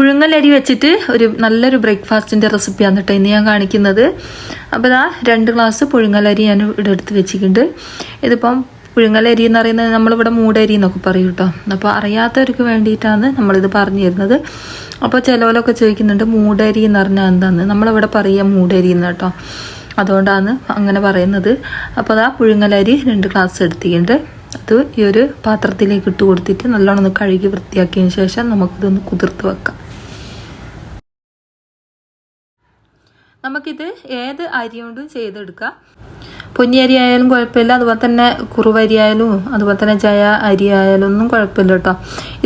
പുഴുങ്ങലരി വെച്ചിട്ട് ഒരു നല്ലൊരു ബ്രേക്ക്ഫാസ്റ്റിന്റെ റെസിപ്പിയാണ് കേട്ടോ ഇന്ന് ഞാൻ കാണിക്കുന്നത്. അപ്പോൾ ഇതാ രണ്ട് ഗ്ലാസ് പുഴുങ്ങലരി ഞാൻ ഇവിടെ എടുത്ത് വെച്ചിട്ടുണ്ട്. ഇതിപ്പം പുഴുങ്ങലരി എന്ന് പറയുന്നത് നമ്മളിവിടെ മൂടരി എന്നൊക്കെ പറയും കേട്ടോ. അപ്പോൾ അറിയാത്തവർക്ക് വേണ്ടിയിട്ടാണ് നമ്മളിത് പറഞ്ഞു തരുന്നത്. അപ്പോൾ ചിലവരൊക്കെ ചോദിക്കുന്നുണ്ട് മൂടരി എന്ന് പറഞ്ഞാൽ എന്താന്ന്? നമ്മളിവിടെ പറയുക മൂടരി എന്ന് കേട്ടോ. അതുകൊണ്ടാണ് അങ്ങനെ പറയുന്നത്. അപ്പോൾ അതാ പുഴുങ്ങലരി രണ്ട് ഗ്ലാസ് എടുത്തിട്ടുണ്ട്. അത് ഈ ഒരു പാത്രത്തിലേക്ക് ഇട്ട് കൊടുത്തിട്ട് നല്ലോണം ഒന്ന് കഴുകി വൃത്തിയാക്കിയതിന് ശേഷം നമുക്കിതൊന്ന് കുതിർത്ത് വെക്കാം. നമുക്കിത് ഏത് അരി കൊണ്ടും ചെയ്തെടുക്കാം. പൊന്നിയരി ആയാലും കുഴപ്പമില്ല അതുപോലെ തന്നെ കുറുവരി ആയാലും അതുപോലെ തന്നെ ജയ അരി ആയാലും ഒന്നും കുഴപ്പമില്ല കേട്ടോ.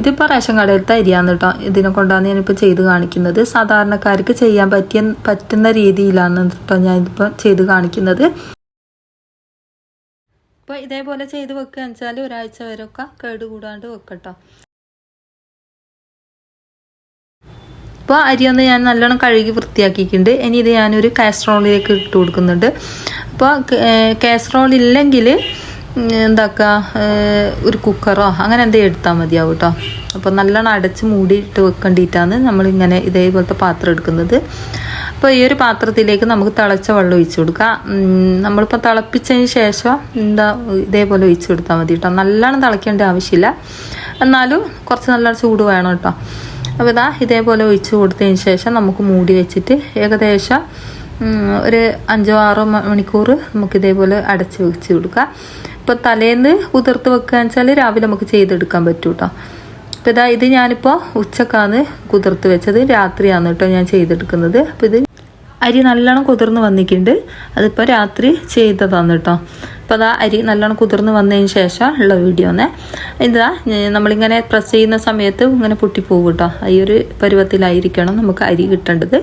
ഇതിപ്പോൾ റേഷൻ കടയിലത്തെ അരിയാണ് കേട്ടോ. ഇതിനെ കൊണ്ടാണ് ഞാനിപ്പോൾ ചെയ്ത് കാണിക്കുന്നത്. സാധാരണക്കാർക്ക് ചെയ്യാൻ പറ്റിയ പറ്റുന്ന രീതിയിലാണ് കേട്ടോ ഞാനിപ്പോൾ ചെയ്ത് കാണിക്കുന്നത്. ഇപ്പോൾ ഇതേപോലെ ചെയ്ത് വെക്കുകയെന്ന് വെച്ചാൽ ഒരാഴ്ച വരെയൊക്കെ കേടുകൂടാണ്ട് വെക്കട്ടോ ഇപ്പോൾ ഒന്ന് ഞാൻ നല്ലോണം കഴുകി വൃത്തിയാക്കിയിട്ടുണ്ട്. ഇനി ഇത് ഞാനൊരു കാസ്ട്രോളിലേക്ക് ഇട്ട് കൊടുക്കുന്നുണ്ട്. അപ്പോൾ കാസ്ട്രോൾ ഇല്ലെങ്കിൽ എന്താക്കുക ഒരു കുക്കറോ അങ്ങനെ എന്തെങ്കിലും എടുത്താൽ മതിയാവും കേട്ടോ. അപ്പോൾ നല്ലോണം അടച്ച് മൂടിയിട്ട് വെക്കേണ്ടിയിട്ടാണ് നമ്മളിങ്ങനെ ഇതേപോലത്തെ പാത്രം എടുക്കുന്നത്. അപ്പോൾ ഈ ഒരു പാത്രത്തിലേക്ക് നമുക്ക് തിളച്ച വെള്ളം ഒഴിച്ചു കൊടുക്കാം. നമ്മളിപ്പോൾ തിളപ്പിച്ചതിന് ശേഷം എന്താ ഇതേപോലെ ഒഴിച്ചു കൊടുത്താൽ മതി കേട്ടോ. നല്ലോണം തിളയ്ക്കേണ്ട ആവശ്യമില്ല. എന്നാലും കുറച്ച് നല്ല ചൂട് വേണം കേട്ടോ. അപ്പോൾ ഇതാ ഇതേപോലെ ഒഴിച്ച് കൊടുത്തതിന് ശേഷം നമുക്ക് മൂടി വെച്ചിട്ട് ഏകദേശം ഒരു അഞ്ചോ ആറോ മണിക്കൂർ നമുക്ക് ഇതേപോലെ അടച്ച് വെച്ച് കൊടുക്കാം ഇപ്പോൾ തലേന്ന് കുതിർത്ത് വെക്കുകയെന്ന് വെച്ചാൽ രാവിലെ നമുക്ക് ചെയ്തെടുക്കാൻ പറ്റും കേട്ടോ അപ്പോൾ ഇതാ ഇത് ഞാനിപ്പോൾ ഉച്ചക്കാണ് കുതിർത്ത് വെച്ചത്. രാത്രിയാണ് കേട്ടോ ഞാൻ ചെയ്തെടുക്കുന്നത്. അപ്പോൾ ഇത് അരി നല്ലോണം കുതിർന്ന് വന്നിട്ടുണ്ട്. അതിപ്പോൾ രാത്രി ചെയ്തതാണ് കേട്ടോ അപ്പോൾ അതാ അരി നല്ലോണം കുതിർന്ന് വന്നതിന് ശേഷം ഉള്ള വീഡിയോ തന്നെ ഇതാ നമ്മളിങ്ങനെ പ്രസ് ചെയ്യുന്ന സമയത്ത് ഇങ്ങനെ പൊട്ടിപ്പോകും കേട്ടോ ഈ ഒരു പരുവത്തിലായിരിക്കണം നമുക്ക് അരി കിട്ടേണ്ടത്.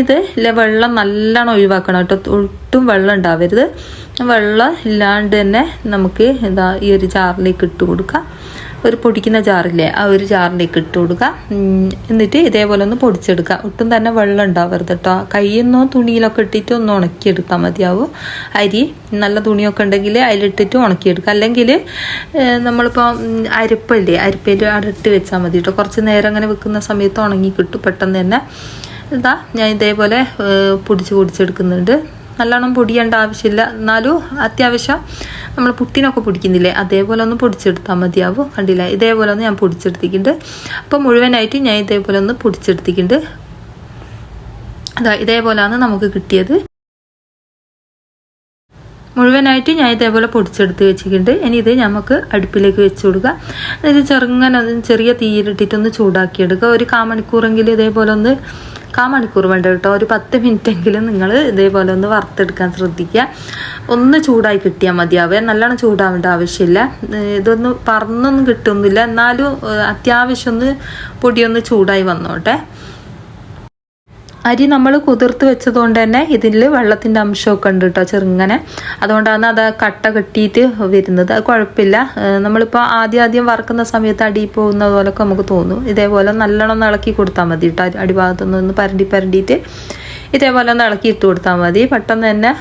ഇത് വെള്ളം നല്ലോണം ഒഴിവാക്കണം കേട്ടോ ഒട്ടും വെള്ളം ഉണ്ടാവരുത്. വെള്ളം ഇല്ലാണ്ട് തന്നെ നമുക്ക് എന്താ ഈ ഒരു ജാറിലേക്ക് ഇട്ട് കൊടുക്കാം. ഒരു പൊടിക്കുന്ന ജാറില്ലേ ആ ഒരു ജാറിലേക്ക് ഇട്ട് കൊടുക്കുക. എന്നിട്ട് ഇതേപോലെ ഒന്ന് പൊടിച്ചെടുക്കുക. ഒട്ടും തന്നെ വെള്ളം ഉണ്ടാവരുത് കേട്ടോ. കയ്യിന്നോ തുണിയിലൊക്കെ ഇട്ടിട്ട് ഒന്ന് ഉണക്കിയെടുത്താൽ മതിയാവും. അരി നല്ല തുണിയൊക്കെ ഉണ്ടെങ്കിൽ അതിലിട്ടിട്ട് ഉണക്കിയെടുക്കുക. അല്ലെങ്കിൽ നമ്മളിപ്പോൾ അരിപ്പല്ലേ അരിപ്പയിൽ അവിടെ ഇട്ട് വെച്ചാൽ മതി കേട്ടോ. കുറച്ച് നേരം അങ്ങനെ വെക്കുന്ന സമയത്ത് ഉണങ്ങി കിട്ടും പെട്ടെന്ന് തന്നെ. ഇതാ ഞാൻ ഇതേപോലെ പൊടിച്ച് പൊടിച്ചെടുക്കുന്നുണ്ട്. നല്ലോണം പൊടിയേണ്ട ആവശ്യമില്ല. എന്നാലും അത്യാവശ്യം നമ്മൾ പുട്ടിനൊക്കെ പൊടിക്കുന്നില്ലേ? അതേപോലെ ഒന്ന് പൊടിച്ചെടുത്താൽ മതിയാവും. കണ്ടില്ല? ഇതേപോലെ ഒന്ന് ഞാൻ പൊടിച്ചെടുത്തിട്ടുണ്ട്. അപ്പോൾ മുഴുവനായിട്ട് ഞാൻ ഇതേപോലെ ഒന്ന് പൊടിച്ചെടുത്തിട്ടുണ്ട്. അതാ ഇതേപോലെയാണ് നമുക്ക് കിട്ടിയത്. മുഴുവനായിട്ട് ഞാൻ ഇതേപോലെ പൊടിച്ചെടുത്ത് വെച്ചിട്ടുണ്ട്. ഇനി ഇത് നമുക്ക് അടുപ്പിലേക്ക് വെച്ച് കൊടുക്കുക എന്നിട്ട് ചെറുങ്ങനെ ചെറിയ തീയിലിട്ടിട്ടൊന്ന് ചൂടാക്കിയെടുക്കുക. ഒരു കാമണിക്കൂറെങ്കിലും ഇതേപോലെ ഒന്ന് മണിക്കൂർ വേണ്ട കേട്ടോ. ഒരു പത്ത് മിനിറ്റെങ്കിലും നിങ്ങൾ ഇതേപോലെ ഒന്ന് വറുത്തെടുക്കാൻ ശ്രദ്ധിക്കുക. ഒന്ന് ചൂടായി കിട്ടിയാൽ മതിയാവേ. നല്ലോണം ചൂടാവേണ്ട ആവശ്യമില്ല. ഇതൊന്ന് പറന്നൊന്നും കിട്ടുന്നില്ല. എന്നാലും അത്യാവശ്യം ഒന്ന് പൊടിയൊന്ന് ചൂടായി വന്നോട്ടെ. അരി നമ്മൾ കുതിർത്ത് വെച്ചതുകൊണ്ട് തന്നെ ഇതിൽ വെള്ളത്തിന്റെ അംശമൊക്കെ ഉണ്ട് കേട്ടോ ചെറുങ്ങനെ. അതുകൊണ്ടാണ് അത് കട്ട കെട്ടിയിട്ട് വരുന്നത്. അത് കുഴപ്പമില്ല. നമ്മളിപ്പോൾ ആദ്യം ആദ്യം വറക്കുന്ന സമയത്ത് അടി പോകുന്ന പോലൊക്കെ നമുക്ക് തോന്നും. ഇതേപോലെ നല്ലോണം ഇളക്കി കൊടുത്താൽ മതി കേട്ടോ അടിഭാഗത്തുനിന്ന് പരണ്ടി പരണ്ടിയിട്ട് ഇതേപോലെ ഒന്ന് ഇളക്കി ഇട്ട് കൊടുത്താൽ മതി. പെട്ടെന്ന് തന്നെ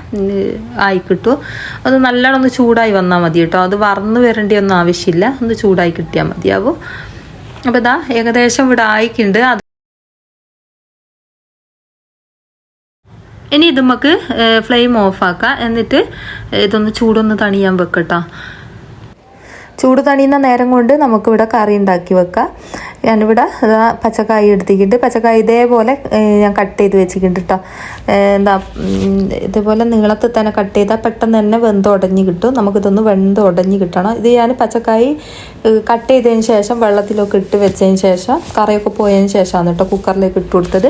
ആയി കിട്ടും. അത് നല്ലോണം ഒന്ന് ചൂടായി വന്നാൽ മതി കേട്ടോ അത് വറന്ന് വരേണ്ടി ഒന്നും ആവശ്യമില്ല. ഒന്ന് ചൂടായി കിട്ടിയാൽ മതിയാവും. അപ്പോൾ ഇതാ ഏകദേശം ഇവിടെ ആയിക്കുണ്ട് അത് ഇനി ഇത് നമുക്ക് ഫ്ലെയിം ഓഫാക്കാം എന്നിട്ട് ഇതൊന്ന് ചൂടൊന്ന് തണിയാൻ വെക്കട്ടോ. ചൂട് തണിയുന്ന നേരം കൊണ്ട് നമുക്കിവിടെ കറി ഉണ്ടാക്കി വെക്കാം. ഞാനിവിടെ പച്ചക്കായ എടുത്തിട്ടുണ്ട്. പച്ചക്കായ ഇതേപോലെ ഞാൻ കട്ട് ചെയ്ത് വെച്ചിട്ടുണ്ട് കേട്ടോ എന്താ ഇതേപോലെ നീളത്തിൽ തന്നെ കട്ട് ചെയ്താൽ പെട്ടെന്ന് തന്നെ വെന്ത് ഉടഞ്ഞ് കിട്ടും. നമുക്കിതൊന്ന് വെന്ത് ഉടഞ്ഞ് കിട്ടണം. ഇത് ഞാൻ പച്ചക്കായ കട്ട് ചെയ്തതിന് ശേഷം വെള്ളത്തിലൊക്കെ ഇട്ട് വെച്ചതിന് ശേഷം കറിയൊക്കെ പോയതിന് ശേഷമാണ് കേട്ടോ കുക്കറിലേക്ക് ഇട്ട് കൊടുത്തത്.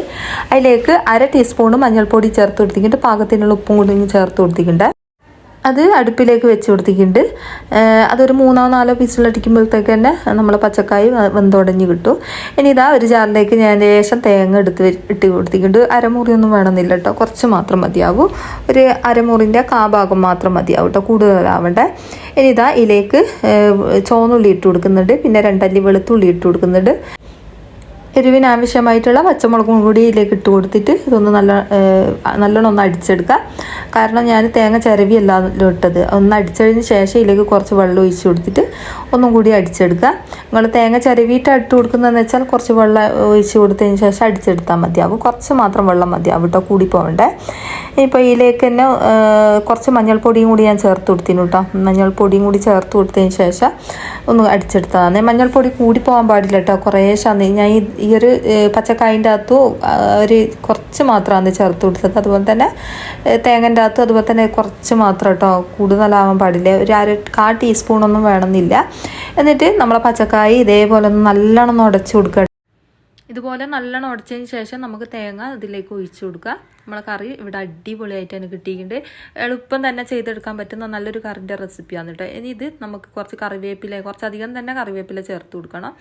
അതിലേക്ക് അര ടീസ്പൂണ് മഞ്ഞൾപ്പൊടി ചേർത്ത് കൊടുത്തിട്ടുണ്ട്. പാകത്തിനുള്ള ഉപ്പും കൂടി ചേർത്ത് കൊടുത്തിട്ടുണ്ട്. അത് അടുപ്പിലേക്ക് വെച്ച് കൊടുത്തിട്ടുണ്ട്. അതൊരു മൂന്നോ നാലോ പീസിലടിക്കുമ്പോഴത്തേക്ക് തന്നെ നമ്മൾ പച്ചക്കായി വെന്തുടഞ്ഞ് കിട്ടും. ഇനി ഇതാ ഒരു ജാറിലേക്ക് ഞാൻ ലേശം തേങ്ങ എടുത്ത് ഇട്ട് കൊടുത്തിട്ടുണ്ട്. അരമുറിയൊന്നും വേണമെന്നില്ല കേട്ടോ. കുറച്ച് മാത്രം മതിയാവും. ഒരു അരമുറിന്റെ കാഭാഗം മാത്രം മതിയാവും കേട്ടോ. കൂടുതലാവണ്ടേ. ഇനി ഇതാ ഇതിലേക്ക് ചോന്നുള്ളി ഇട്ട് കൊടുക്കുന്നുണ്ട്. പിന്നെ രണ്ടല്ലി വെളുത്തുള്ളി ഇട്ട് കൊടുക്കുന്നുണ്ട്. എരിവിന് ആവശ്യമായിട്ടുള്ള പച്ചമുളകും കൂടി ഇതിലേക്ക് ഇട്ട് കൊടുത്തിട്ട് ഇതൊന്ന് നല്ല നല്ലോണം ഒന്ന് അടിച്ചെടുക്കുക. കാരണം ഞാൻ തേങ്ങ ചിരവിയല്ല ഇട്ടത്. ഒന്ന് അടിച്ചതിന് ശേഷം ഇതിലേക്ക് കുറച്ച് വെള്ളം ഒഴിച്ച് കൊടുത്തിട്ട് ഒന്നും കൂടി അടിച്ചെടുക്കുക. നിങ്ങൾ തേങ്ങ ചിരവിയിട്ട് ഇട്ട് കൊടുക്കുന്നതെന്ന് വെച്ചാൽ കുറച്ച് വെള്ളം ഒഴിച്ച് കൊടുത്തതിന് ശേഷം അടിച്ചെടുത്താൽ മതിയാവും കുറച്ച് മാത്രം വെള്ളം മതിയാവും കേട്ടോ കൂടി പോകണ്ടേ ഇപ്പോൾ ഇതിലേക്ക് തന്നെ കുറച്ച് മഞ്ഞൾപ്പൊടിയും കൂടി ഞാൻ ചേർത്ത് കൊടുത്തിനു കേട്ടോ. മഞ്ഞൾപ്പൊടിയും കൂടി ചേർത്ത് കൊടുത്തതിന് ശേഷം ഒന്ന് അടിച്ചെടുത്തതാണ്. മഞ്ഞൾപ്പൊടി കൂടി പോകാൻ പാടില്ല കേട്ടോ. കുറേശ്ശാന്ന് ഞാൻ ഈ ഈ ഒരു പച്ചക്കായന്റെ അകത്തും ഒരു കുറച്ച് മാത്രമാണ് ചേർത്ത് കൊടുത്തത്. അതുപോലെ തന്നെ തേങ്ങന്റെ അകത്തും അതുപോലെ തന്നെ കുറച്ച് മാത്രം കേട്ടോ കൂടുതലാവാൻ പാടില്ല. ഒരു അര കാ ടീസ്പൂണൊന്നും വേണമെന്നില്ല. എന്നിട്ട് നമ്മളെ പച്ചക്കായ ഇതേപോലെ ഒന്ന് നല്ലോണം ഉടച്ചു കൊടുക്കുക. ഇതുപോലെ നല്ലോണം ഉടച്ചതിന് ശേഷം നമുക്ക് തേങ്ങ ഇതിലേക്ക് ഒഴിച്ചു കൊടുക്കുക. നമ്മളെ കറി ഇവിടെ അടിപൊളിയായിട്ടാണ് കിട്ടിയിട്ടുണ്ട്. എളുപ്പം തന്നെ ചെയ്തെടുക്കാൻ പറ്റുന്ന നല്ലൊരു കറിന്റെ റെസിപ്പിയാണ് കേട്ടോ. ഇനി ഇത് നമുക്ക് കുറച്ച് കറിവേപ്പില കുറച്ചധികം തന്നെ കറിവേപ്പില ചേർത്ത് കൊടുക്കണം.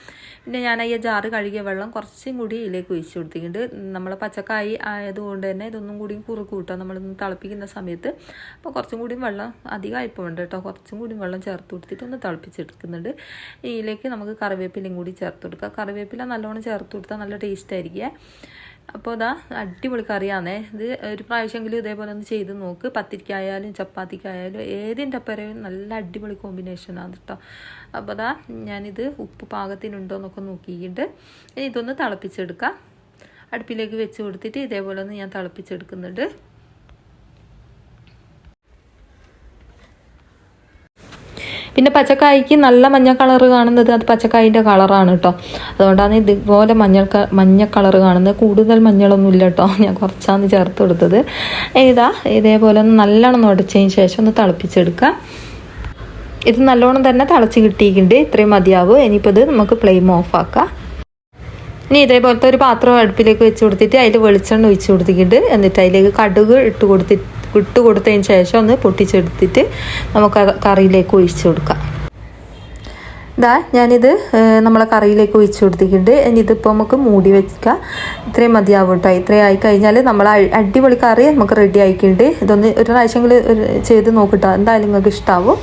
പിന്നെ ഞാൻ ഈ ജാറ് കഴുകിയ വെള്ളം കുറച്ചും കൂടി ഇതിലേക്ക് ഒഴിച്ചു കൊടുത്തിട്ടുണ്ട്. നമ്മളെ പച്ചക്കായി ആയതുകൊണ്ട് തന്നെ ഇതൊന്നും കൂടി കുറുക്ക് കൂട്ടാം. നമ്മളിന്ന് തിളപ്പിക്കുന്ന സമയത്ത് അപ്പോൾ കുറച്ചും കൂടി വെള്ളം അധികമായി ഉണ്ട് കേട്ടോ. കുറച്ചും കൂടി വെള്ളം ചേർത്ത് കൊടുത്തിട്ട് ഒന്ന് തിളപ്പിച്ചെടുക്കുന്നുണ്ട്. ഇതിലേക്ക് നമുക്ക് കറിവേപ്പിലയും കൂടി ചേർത്ത് കൊടുക്കുക കറിവേപ്പില നല്ലോണം ചേർത്ത് കൊടുത്താൽ നല്ല ടേസ്റ്റ് ആയിരിക്കും അപ്പോൾ ഇതാ അടിപൊളി കറിയാണേ ഇത് ഒരു പ്രാവശ്യമെങ്കിലും ഇതേപോലെ ഒന്ന് ചെയ്ത് നോക്ക്. പത്തിരിക്കായാലും ചപ്പാത്തിക്കായാലും ഏതിന്റെ ഒപ്പരയും നല്ല അടിപൊളി കോമ്പിനേഷനാണ് കേട്ടോ അപ്പോൾ ഇതാ ഞാനിത് ഉപ്പ് പാകത്തിനുണ്ടോ എന്നൊക്കെ നോക്കിയിട്ട് ഇനി ഇതൊന്ന് തിളപ്പിച്ചെടുക്കാം. അടുപ്പിലേക്ക് വെച്ച് കൊടുത്തിട്ട് ഇതേപോലെ ഒന്ന് ഞാൻ തിളപ്പിച്ചെടുക്കുന്നുണ്ട്. പിന്നെ പച്ചക്കായ്ക്ക് നല്ല മഞ്ഞ കളർ കാണുന്നത് അത് പച്ചക്കായിന്റെ കളറാണ് കേട്ടോ അതുകൊണ്ടാണ് ഇതുപോലെ മഞ്ഞ മഞ്ഞ കളർ കാണുന്നത്. കൂടുതൽ മഞ്ഞളൊന്നും ഇല്ല കേട്ടോ ഞാൻ കുറച്ചാണ് ചേർത്ത് കൊടുത്തത്. ഇതാ ഇതേപോലെ ഒന്ന് നല്ലോണം ഉടച്ചതിന് ശേഷം ഒന്ന് തിളപ്പിച്ചെടുക്കുക ഇത് നല്ലോണം തന്നെ തിളച്ച് കിട്ടിയിട്ടുണ്ട്. ഇത്രയും മതിയാവും. ഇനിയിപ്പോൾ ഇത് നമുക്ക് ഫ്ലെയിം ഓഫ് ആക്കാം. ഇനി ഇതേപോലത്തെ ഒരു പാത്രം അടുപ്പിലേക്ക് വെച്ച് കൊടുത്തിട്ട് അതിൽ വെളിച്ചെണ്ണ ഒഴിച്ച് കൊടുത്തിട്ടുണ്ട്. എന്നിട്ട് അതിലേക്ക് കടുക് ഇട്ട് കൊടുത്തി ഇട്ട് കൊടുത്തതിന് ശേഷം ഒന്ന് പൊട്ടിച്ചെടുത്തിട്ട് നമുക്ക് കറിയിലേക്ക് ഒഴിച്ചു കൊടുക്കാം. ഇതാ ഞാനിത് നമ്മളെ കറിയിലേക്ക് ഒഴിച്ചു കൊടുത്തിട്ടുണ്ട്. ഇനി ഇതിപ്പോൾ നമുക്ക് മൂടി വെക്കാം. ഇത്രയും മതിയാവും കേട്ടോ. ഇത്രയും ആയി കഴിഞ്ഞാൽ നമ്മൾ അടിപൊളി കറി നമുക്ക് റെഡി ആയിക്കുണ്ട് ഇതൊന്ന് ഒരു പ്രാവശ്യം ഒരു ചെയ്ത് നോക്കിട്ടോ എന്തായാലും നിങ്ങൾക്ക് ഇഷ്ടാവും.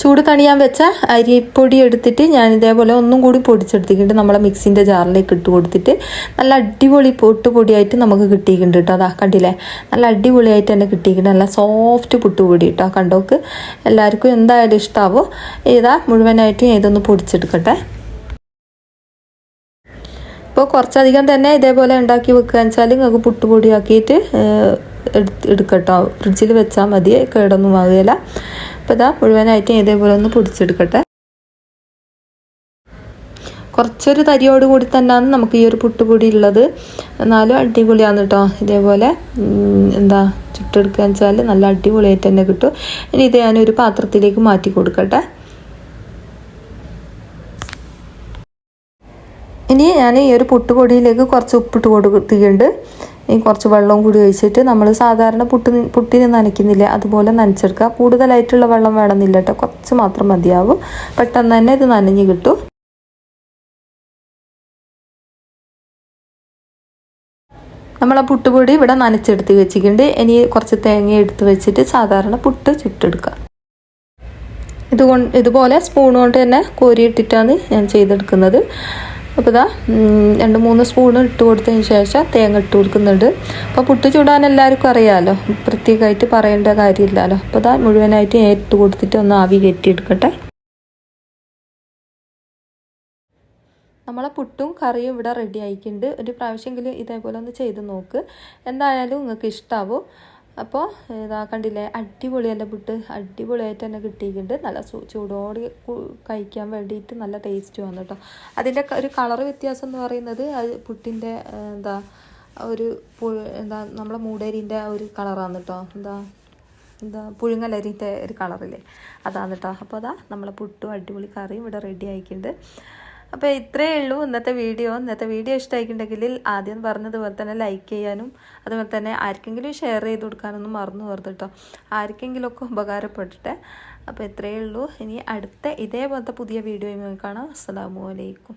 ചൂട് തണിയാൻ വെച്ച അരിപ്പൊടി എടുത്തിട്ട് ഞാൻ ഇതേപോലെ ഒന്നും കൂടി പൊടിച്ചെടുത്തിട്ടുണ്ട്. നമ്മളെ മിക്സിന്റെ ജാറിലേക്ക് ഇട്ട് കൊടുത്തിട്ട് നല്ല അടിപൊളി പൊട്ടുപൊടിയായിട്ട് നമുക്ക് കിട്ടിയിട്ടുണ്ട് കേട്ടോ. അതാ കണ്ടില്ലേ? നല്ല അടിപൊളിയായിട്ട് തന്നെ കിട്ടിയിട്ടുണ്ട്. നല്ല സോഫ്റ്റ് പുട്ടുപൊടി കേട്ടോ. കണ്ടോക്ക് എല്ലാവർക്കും എന്തായാലും ഇഷ്ടാവോ? ഇതാ മുഴുവനായിട്ടും ഇതൊന്ന് പൊടിച്ചെടുക്കട്ടെ. ഇപ്പോൾ കുറച്ചധികം തന്നെ ഇതേപോലെ ഉണ്ടാക്കി വെക്കുക വെച്ചാൽ നിങ്ങൾക്ക് പുട്ടുപൊടിയാക്കിയിട്ട് എടുക്കട്ടോ. ഫ്രിഡ്ജിൽ വെച്ചാൽ മതി. കേടൊന്നും ആകുകയില്ല അപ്പോൾ ഇതാ മുഴുവനായിട്ടും ഇതേപോലെ ഒന്ന് പൊടിച്ചെടുക്കട്ടെ. കുറച്ചൊരു തരിയോട് കൂടി തന്നെയാണ് നമുക്ക് ഈ ഒരു പുട്ടുപൊടി ഉള്ളത്. എന്നാലും അടിപൊളിയാണ് കേട്ടോ ഇതേപോലെ എന്താ ചുട്ടെടുക്കുക വെച്ചാൽ നല്ല അടിപൊളിയായിട്ട് തന്നെ കിട്ടും. ഇനി ഇത് ഞാനൊരു പാത്രത്തിലേക്ക് മാറ്റി കൊടുക്കട്ടെ. ഇനി ഞാൻ ഈ ഒരു പുട്ടുപൊടിയിലേക്ക് കുറച്ച് ഉപ്പിട്ട് കൊടുത്തിട്ടുണ്ട്. കുറച്ച് വെള്ളവും കൂടി ഒഴിച്ചിട്ട് നമ്മൾ സാധാരണ പുട്ടി പുട്ടിന് നനയ്ക്കുന്നില്ല. അതുപോലെ നനച്ചെടുക്കുക. കൂടുതലായിട്ടുള്ള വെള്ളം വേണമെന്നില്ല കേട്ടോ. കുറച്ച് മാത്രം മതിയാവും. പെട്ടെന്ന് തന്നെ ഇത് നനഞ്ഞ് കിട്ടും. നമ്മളെ പുട്ടുപൊടി ഇവിടെ നനച്ചെടുത്ത് വെച്ചിട്ടുണ്ട്. ഇനി കുറച്ച് തേങ്ങ എടുത്ത് വെച്ചിട്ട് സാധാരണ പുട്ട് ചുട്ടെടുക്കുക. ഇതുകൊണ്ട് ഇതുപോലെ സ്പൂൺ കൊണ്ട് തന്നെ കോരിയിട്ടിട്ടാണ് ഞാൻ ചെയ്തെടുക്കുന്നത്. അപ്പോൾ ഇതാ രണ്ട് മൂന്ന് സ്പൂൺ ഇട്ട് കൊടുത്തതിന് ശേഷം തേങ്ങ ഇട്ട് കൊടുക്കുന്നുണ്ട്. അപ്പോൾ പുട്ട് ചൂടാൻ എല്ലാവർക്കും അറിയാമല്ലോ പ്രത്യേകമായിട്ട് പറയേണ്ട കാര്യമില്ലല്ലോ. അപ്പോൾ ഇതാ മുഴുവനായിട്ട് ഞാൻ ഇട്ട് കൊടുത്തിട്ട് ഒന്ന് ആവി കെട്ടിയെടുക്കട്ടെ നമ്മളെ പുട്ടും കറിയും ഇവിടെ റെഡി ആയിട്ടുണ്ട്. ഒരു പ്രാവശ്യമെങ്കിലും ഇതേപോലെ ഒന്ന് ചെയ്ത് നോക്ക്. എന്തായാലും നിങ്ങൾക്ക് ഇഷ്ടാവും. അപ്പോൾ ഇതാ കണ്ടില്ലേ അടിപൊളി അടിപൊളിയല്ല പുട്ട്. അടിപൊളിയായിട്ട് തന്നെ കിട്ടിയിട്ടുണ്ട്. നല്ല ചൂടോടെ കഴിക്കാൻ വേണ്ടിയിട്ട് നല്ല ടേസ്റ്റ് വന്നു കേട്ടോ അതിന്റെ ഒരു കളർ വ്യത്യാസം എന്ന് പറയുന്നത് അത് പുട്ടിന്റെ എന്താ ഒരു എന്താ നമ്മളെ മൂടേരിന്റെ ഒരു കളറാണ് കേട്ടോ എന്താ എന്താ പുഴുങ്ങലരിന്റെ ഒരു കളറില്ലേ അതാണ് കേട്ടോ അപ്പോൾ അതാ നമ്മളെ പുട്ടും അടിപൊളി കറിയും ഇവിടെ റെഡി ആയിട്ടുണ്ട്. അപ്പോൾ ഇത്രയേ ഉള്ളൂ ഇന്നത്തെ വീഡിയോ. ഇന്നത്തെ വീഡിയോ ഇഷ്ടമായിട്ടുണ്ടെങ്കിൽ ആദ്യം പറഞ്ഞതുപോലെ തന്നെ ലൈക്ക് ചെയ്യാനും അതുപോലെ തന്നെ ആർക്കെങ്കിലും ഷെയർ ചെയ്ത് കൊടുക്കാനൊന്നും മറന്നു പോകരുത് കേട്ടോ ആർക്കെങ്കിലുമൊക്കെ ഉപകാരപ്പെട്ടിട്ട് അപ്പോൾ ഇത്രയേ ഉള്ളൂ. ഇനി അടുത്ത ഇതേപോലത്തെ പുതിയ വീഡിയോയുമായി കാണാം. അസ്സാമലൈക്കും